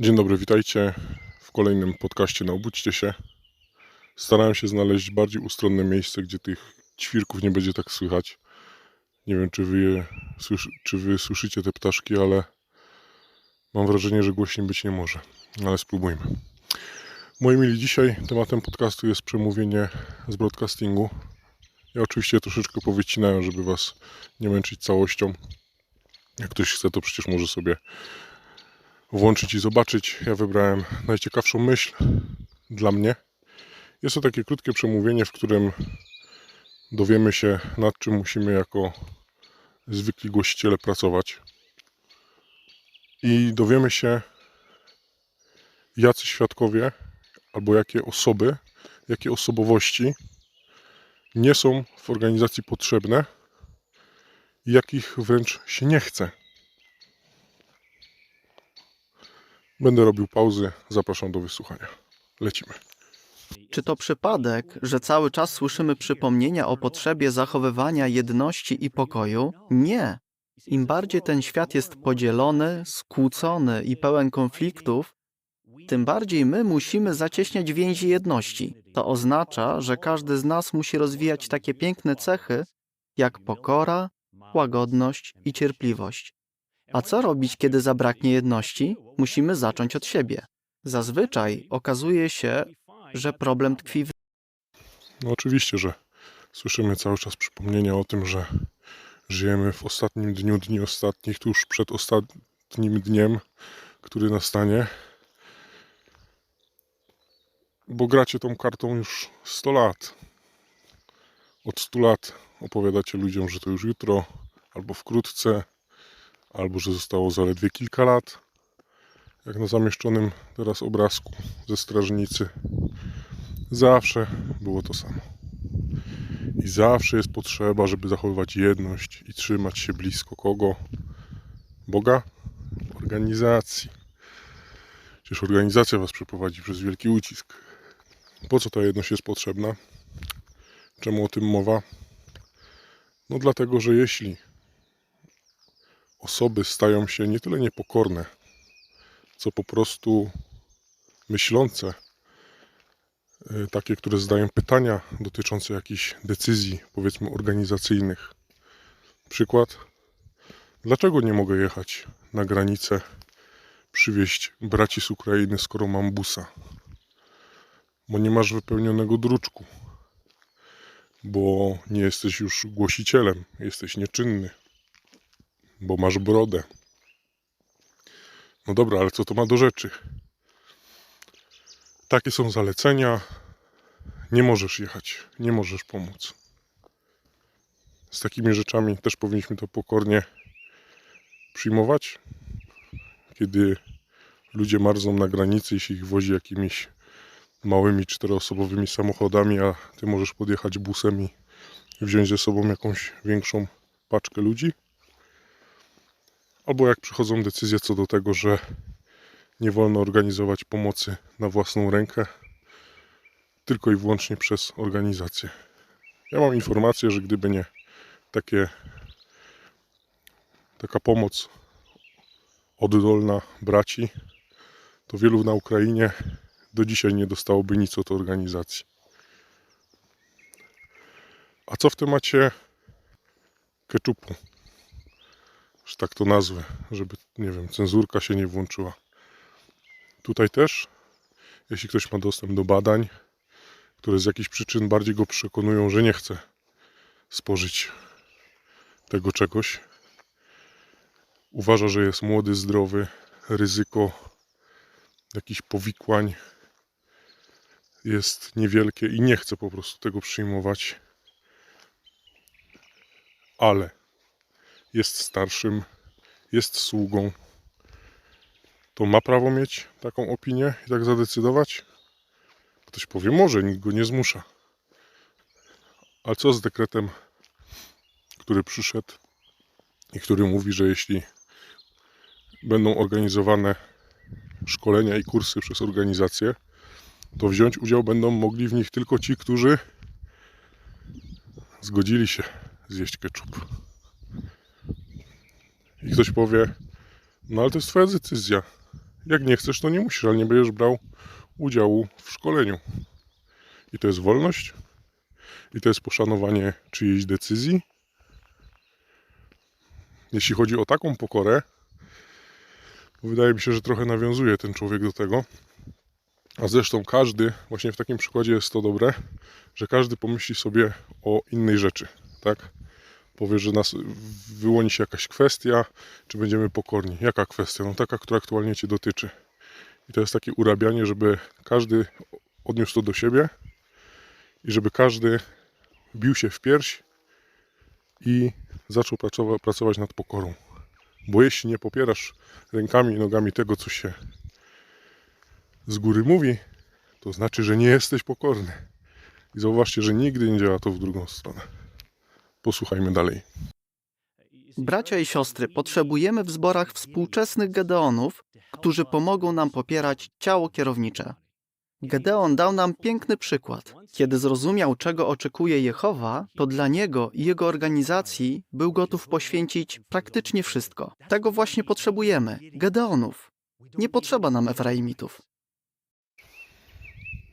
Dzień dobry, witajcie w kolejnym podcaście na Obudźcie się. Starałem się znaleźć bardziej ustronne miejsce, gdzie tych ćwirków nie będzie tak słychać. Nie wiem, czy wy, je czy wy słyszycie te ptaszki, ale mam wrażenie, że głośniej być nie może. Ale spróbujmy. Moi mili, dzisiaj tematem podcastu jest przemówienie z broadcastingu. Ja oczywiście troszeczkę powycinałem, żeby was nie męczyć całością. Jak ktoś chce, to przecież może sobie włączyć i zobaczyć. Ja wybrałem najciekawszą myśl dla mnie. Jest to takie krótkie przemówienie, w którym dowiemy się, nad czym musimy jako zwykli głosiciele pracować. I dowiemy się, jacy świadkowie albo jakie osoby, jakie osobowości nie są w organizacji potrzebne jakich wręcz się nie chce. Będę robił pauzy. Zapraszam do wysłuchania. Lecimy. Czy to przypadek, że cały czas słyszymy przypomnienia o potrzebie zachowywania jedności i pokoju? Nie. Im bardziej ten świat jest podzielony, skłócony i pełen konfliktów, tym bardziej my musimy zacieśniać więzi jedności. To oznacza, że każdy z nas musi rozwijać takie piękne cechy jak pokora, łagodność i cierpliwość. A co robić, kiedy zabraknie jedności? Musimy zacząć od siebie. Zazwyczaj okazuje się, że problem tkwi w No oczywiście, że słyszymy cały czas przypomnienia o tym, że żyjemy w ostatnim dniu dni ostatnich, tuż przed ostatnim dniem, który nastanie. Bo gracie tą kartą już 100 lat. Od 100 lat opowiadacie ludziom, że to już jutro, albo wkrótce, albo że zostało zaledwie kilka lat. Jak na zamieszczonym teraz obrazku ze strażnicy. Zawsze było to samo. I zawsze jest potrzeba, żeby zachowywać jedność i trzymać się blisko kogo? Boga? Organizacji. Przecież organizacja was przeprowadzi przez wielki ucisk. Po co ta jedność jest potrzebna? Czemu o tym mowa? No dlatego, że jeśli osoby stają się nie tyle niepokorne, co po prostu myślące, y, takie, które zadają pytania dotyczące jakichś decyzji, powiedzmy, organizacyjnych. Przykład. Dlaczego nie mogę jechać na granicę, przywieźć braci z Ukrainy, skoro mam busa? Bo nie masz wypełnionego druczku. Bo nie jesteś już głosicielem, jesteś nieczynny. Bo masz brodę. No dobra, ale co to ma do rzeczy? Takie są zalecenia. Nie możesz jechać, nie możesz pomóc. Z takimi rzeczami też powinniśmy to pokornie przyjmować. Kiedy ludzie marzą na granicy i się ich wozi jakimiś małymi czteroosobowymi samochodami, a ty możesz podjechać busem i wziąć ze sobą jakąś większą paczkę ludzi. Albo jak przychodzą decyzje co do tego, że nie wolno organizować pomocy na własną rękę, tylko i wyłącznie przez organizację. Ja mam informację, że gdyby nie takie, taka pomoc oddolna braci, to wielu na Ukrainie do dzisiaj nie dostałoby nic od organizacji. A co w temacie keczupu? Że tak to nazwę, żeby, nie wiem, cenzurka się nie włączyła. Tutaj też, jeśli ktoś ma dostęp do badań, które z jakichś przyczyn bardziej go przekonują, że nie chce spożyć tego czegoś, uważa, że jest młody, zdrowy, ryzyko jakichś powikłań jest niewielkie i nie chce po prostu tego przyjmować, ale jest starszym, jest sługą, to ma prawo mieć taką opinię i tak zadecydować? Ktoś powie, może, nikt go nie zmusza. Ale co z dekretem, który przyszedł i który mówi, że jeśli będą organizowane szkolenia i kursy przez organizację, to wziąć udział będą mogli w nich tylko ci, którzy zgodzili się zjeść ketchup. I ktoś powie, no ale to jest twoja decyzja. Jak nie chcesz, to nie musisz, ale nie będziesz brał udziału w szkoleniu. I to jest wolność, i to jest poszanowanie czyjejś decyzji. Jeśli chodzi o taką pokorę, wydaje mi się, że trochę nawiązuje ten człowiek do tego. A zresztą każdy, właśnie w takim przykładzie jest to dobre, że każdy pomyśli sobie o innej rzeczy, tak? Powie, że nas wyłoni się jakaś kwestia, czy będziemy pokorni. Jaka kwestia? No taka, która aktualnie Cię dotyczy. I to jest takie urabianie, żeby każdy odniósł to do siebie i żeby każdy bił się w pierś i zaczął pracowa- pracować nad pokorą. Bo jeśli nie popierasz rękami i nogami tego, co się z góry mówi, to znaczy, że nie jesteś pokorny. I zauważcie, że nigdy nie działa to w drugą stronę. Posłuchajmy dalej. Bracia i siostry, potrzebujemy w zborach współczesnych Gedeonów, którzy pomogą nam popierać ciało kierownicze. Gedeon dał nam piękny przykład. Kiedy zrozumiał, czego oczekuje Jehowa, to dla niego i jego organizacji był gotów poświęcić praktycznie wszystko. Tego właśnie potrzebujemy Gedeonów. Nie potrzeba nam Efraimitów.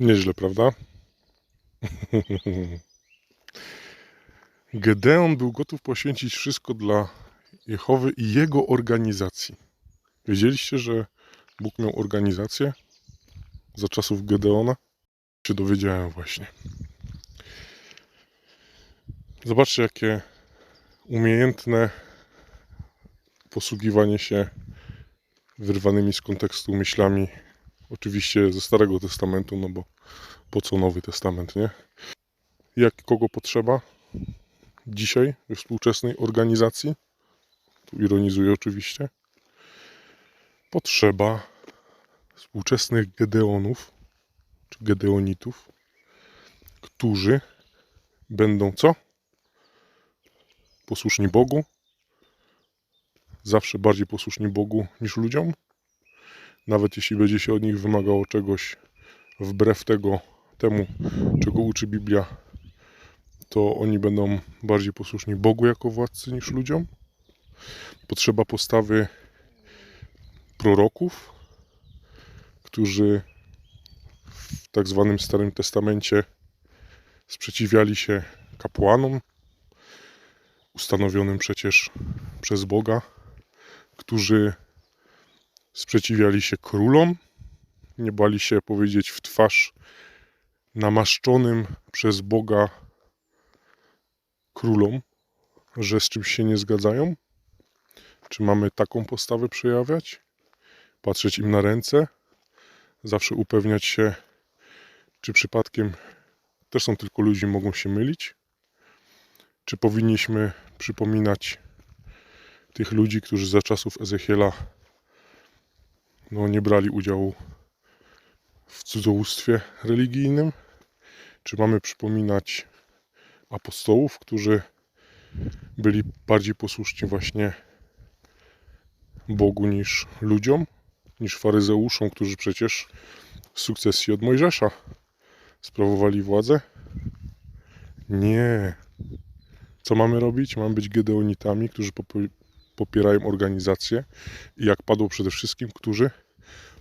Nieźle, prawda? Gedeon był gotów poświęcić wszystko dla Jehowy i jego organizacji. Wiedzieliście, że Bóg miał organizację za czasów Gedeona? Się dowiedziałem właśnie. Zobaczcie, jakie umiejętne posługiwanie się wyrwanymi z kontekstu myślami Oczywiście ze Starego Testamentu, no bo po co Nowy Testament, nie? Jak kogo potrzeba dzisiaj współczesnej organizacji? Tu ironizuję oczywiście. Potrzeba współczesnych Gedeonów, czy Gedeonitów, którzy będą co? Posłuszni Bogu, zawsze bardziej posłuszni Bogu niż ludziom, nawet jeśli będzie się od nich wymagało czegoś wbrew tego, temu, czego uczy Biblia, to oni będą bardziej posłuszni Bogu jako władcy niż ludziom. Potrzeba postawy proroków, którzy w tak zwanym Starym Testamencie sprzeciwiali się kapłanom, ustanowionym przecież przez Boga, którzy sprzeciwiali się królom, nie bali się powiedzieć w twarz namaszczonym przez Boga królom, że z czymś się nie zgadzają? Czy mamy taką postawę przejawiać? Patrzeć im na ręce? Zawsze upewniać się, czy przypadkiem też są tylko ludzi, mogą się mylić? Czy powinniśmy przypominać tych ludzi, którzy za czasów Ezechiela no, nie brali udziału w cudzołóstwie religijnym? Czy mamy przypominać apostołów, którzy byli bardziej posłuszni właśnie Bogu niż ludziom, niż faryzeuszom, którzy przecież z sukcesji od Mojżesza sprawowali władzę? Nie. Co mamy robić? Mamy być gedeonitami, którzy popierają organizację i jak padło przede wszystkim, którzy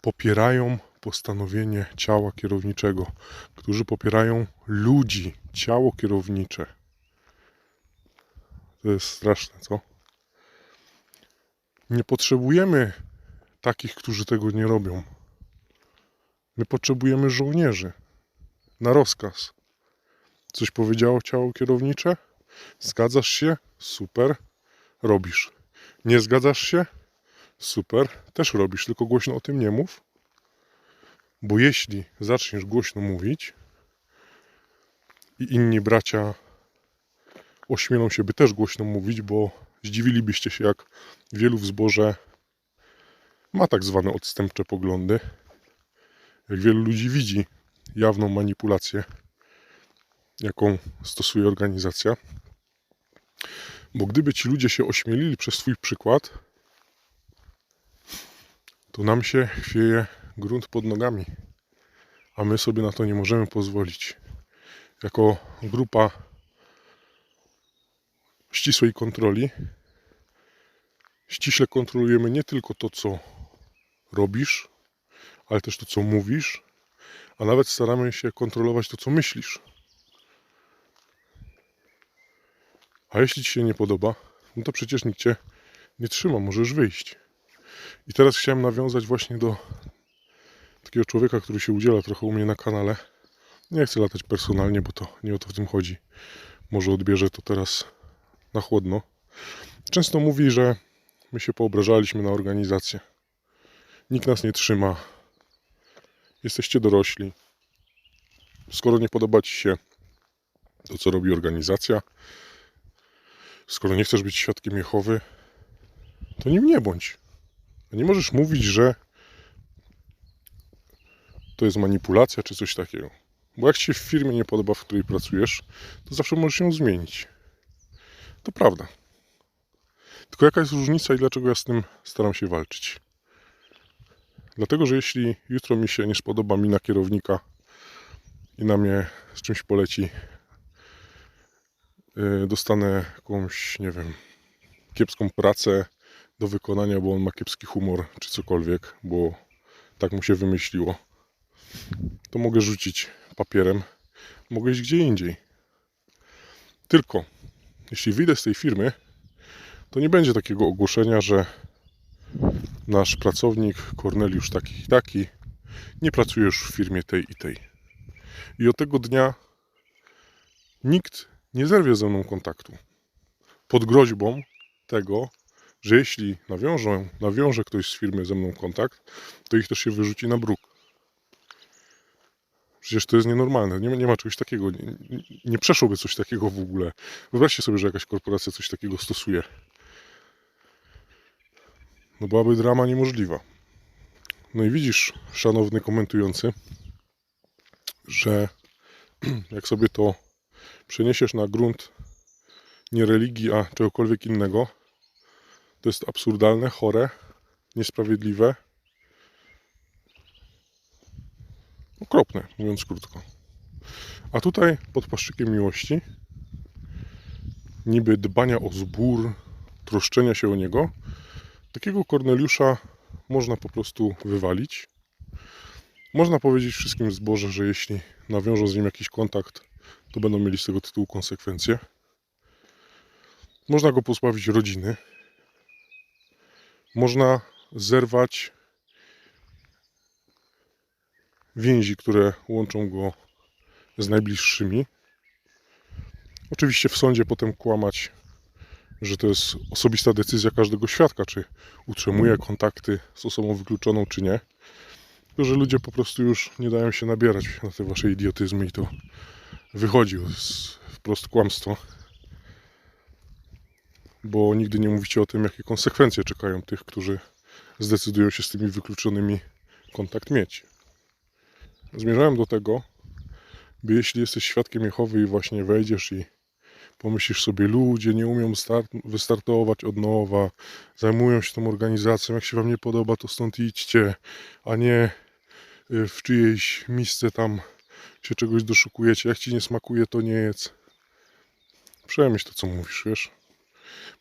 popierają postanowienie ciała kierowniczego, którzy popierają ludzi, ciało kierownicze. To jest straszne, co? Nie potrzebujemy takich, którzy tego nie robią. My potrzebujemy żołnierzy na rozkaz. Coś powiedziało ciało kierownicze? Zgadzasz się? Super, robisz. Nie zgadzasz się? Super, też robisz, tylko głośno o tym nie mów. Bo jeśli zaczniesz głośno mówić i inni bracia ośmielą się, by też głośno mówić, bo zdziwilibyście się, jak wielu w ma tak zwane odstępcze poglądy, jak wielu ludzi widzi jawną manipulację, jaką stosuje organizacja. Bo gdyby ci ludzie się ośmielili przez swój przykład, to nam się chwieje grunt pod nogami, a my sobie na to nie możemy pozwolić. Jako grupa ścisłej kontroli ściśle kontrolujemy nie tylko to, co robisz, ale też to, co mówisz, a nawet staramy się kontrolować to, co myślisz. A jeśli ci się nie podoba, no to przecież nikt cię nie trzyma, możesz wyjść. I teraz chciałem nawiązać właśnie do takiego człowieka, który się udziela trochę u mnie na kanale. Nie chcę latać personalnie, bo to nie o to w tym chodzi. Może odbierze to teraz na chłodno. Często mówi, że my się poobrażaliśmy na organizację. Nikt nas nie trzyma. Jesteście dorośli. Skoro nie podoba Ci się to, co robi organizacja, skoro nie chcesz być świadkiem Jehowy, to nim nie bądź. Nie możesz mówić, że to jest manipulacja czy coś takiego. Bo jak się w firmie nie podoba, w której pracujesz, to zawsze możesz ją zmienić. To prawda. Tylko jaka jest różnica i dlaczego ja z tym staram się walczyć? Dlatego, że jeśli jutro mi się nie spodoba mina kierownika i na mnie z czymś poleci, yy, dostanę jakąś, nie wiem, kiepską pracę do wykonania, bo on ma kiepski humor czy cokolwiek, bo tak mu się wymyśliło, to mogę rzucić papierem, mogę iść gdzie indziej. Tylko, jeśli wyjdę z tej firmy, to nie będzie takiego ogłoszenia, że nasz pracownik Korneliusz taki i taki nie pracuje już w firmie tej i tej. I od tego dnia nikt nie zerwie ze mną kontaktu. Pod groźbą tego, że jeśli nawiążą, nawiąże ktoś z firmy ze mną kontakt, to ich też się wyrzuci na bruk. Przecież to jest nienormalne. Nie, nie ma czegoś takiego. Nie, nie- nie przeszłoby coś takiego w ogóle. Wyobraźcie sobie, że jakaś korporacja coś takiego stosuje. No byłaby drama niemożliwa. No i widzisz, szanowny komentujący, że jak sobie to przeniesiesz na grunt nie religii, a czegokolwiek innego, to jest absurdalne, chore, niesprawiedliwe, okropne, mówiąc krótko. A tutaj pod płaszczykiem miłości, niby dbania o zbór, troszczenia się o niego, takiego Korneliusza można po prostu wywalić. Można powiedzieć wszystkim w zborze, że jeśli nawiążą z nim jakiś kontakt, to będą mieli z tego tytułu konsekwencje. Można go pozbawić rodziny. Można zerwać więzi, które łączą go z najbliższymi. Oczywiście w sądzie potem kłamać, że to jest osobista decyzja każdego świadka, czy utrzymuje kontakty z osobą wykluczoną, czy nie. Tylko, że ludzie po prostu już nie dają się nabierać na te wasze idiotyzmy i to wychodzi wprost kłamstwo. Bo nigdy nie mówicie o tym, jakie konsekwencje czekają tych, którzy zdecydują się z tymi wykluczonymi kontakt mieć. Zmierzałem do tego, by jeśli jesteś świadkiem Jehowy i właśnie wejdziesz i pomyślisz sobie, ludzie nie umieją start, wystartować od nowa, zajmują się tą organizacją, jak się wam nie podoba, to stąd idźcie, a nie y, w czyjejś misce tam się czegoś doszukujecie, jak ci nie smakuje, to nie jedz. Przemyśl to, co mówisz, wiesz?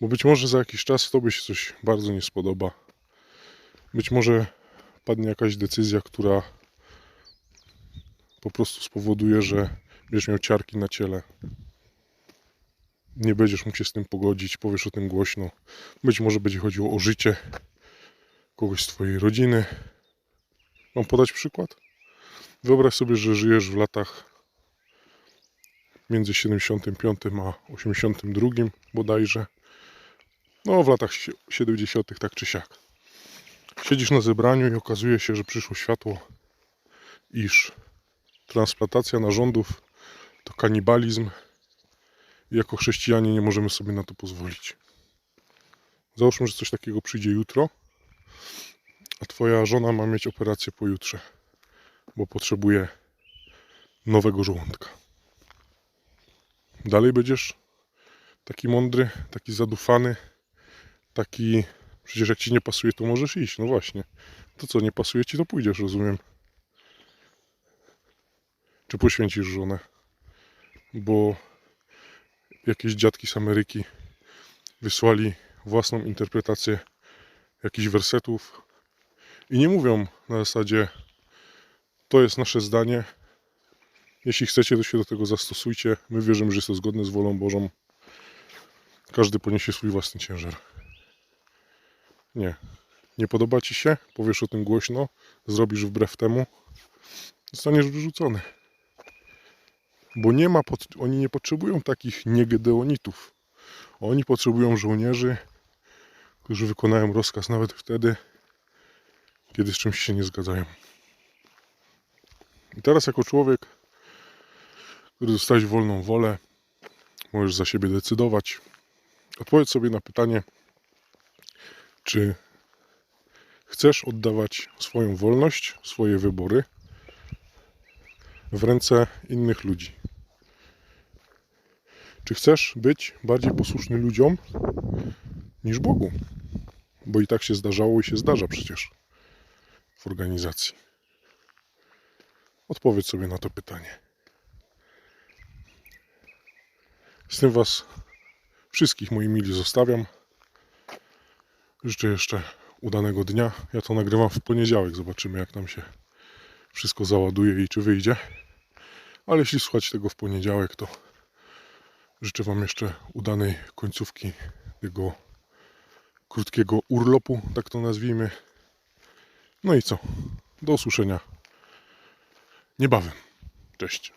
Bo być może za jakiś czas tobie się coś bardzo nie spodoba. Być może padnie jakaś decyzja, która po prostu spowoduje, że będziesz miał ciarki na ciele. Nie będziesz mógł się z tym pogodzić, powiesz o tym głośno. Być może będzie chodziło o życie kogoś z twojej rodziny. Mam podać przykład? Wyobraź sobie, że żyjesz w latach między 75 a 82 bodajże. No, w latach sie- 70 tak czy siak. Siedzisz na zebraniu i okazuje się, że przyszło światło, iż transplantacja narządów to kanibalizm i jako chrześcijanie nie możemy sobie na to pozwolić. Załóżmy, że coś takiego przyjdzie jutro, a twoja żona ma mieć operację pojutrze, bo potrzebuje nowego żołądka. Dalej będziesz taki mądry, taki zadufany, taki przecież jak ci nie pasuje, to możesz iść. No właśnie. To co, nie pasuje ci, to pójdziesz, rozumiem. Czy poświęcisz żonę? Bo jakieś dziadki z Ameryki wysłali własną interpretację jakichś wersetów I nie mówią na zasadzie to jest nasze zdanie. Jeśli chcecie, to się do tego zastosujcie. My wierzymy, że jest to zgodne z wolą Bożą. Każdy poniesie swój własny ciężar. Nie. Nie podoba ci się? Powiesz o tym głośno, zrobisz wbrew temu, zostaniesz wyrzucony. Bo nie ma, oni nie potrzebują takich niegedeonitów. Oni potrzebują żołnierzy, którzy wykonają rozkaz nawet wtedy, kiedy z czymś się nie zgadzają. I teraz jako człowiek, który dostałeś wolną wolę, możesz za siebie decydować. Odpowiedz sobie na pytanie, czy chcesz oddawać swoją wolność, swoje wybory w ręce innych ludzi. Czy chcesz być bardziej posłuszny ludziom niż Bogu? Bo i tak się zdarzało i się zdarza przecież w organizacji. Odpowiedz sobie na to pytanie. Z tym Was wszystkich, moi mili, zostawiam. Życzę jeszcze udanego dnia. Ja to nagrywam w poniedziałek. Zobaczymy, jak nam się wszystko załaduje i czy wyjdzie. Ale jeśli słuchać tego w poniedziałek, to życzę Wam jeszcze udanej końcówki tego krótkiego urlopu, tak to nazwijmy. No i co? Do usłyszenia niebawem. Cześć.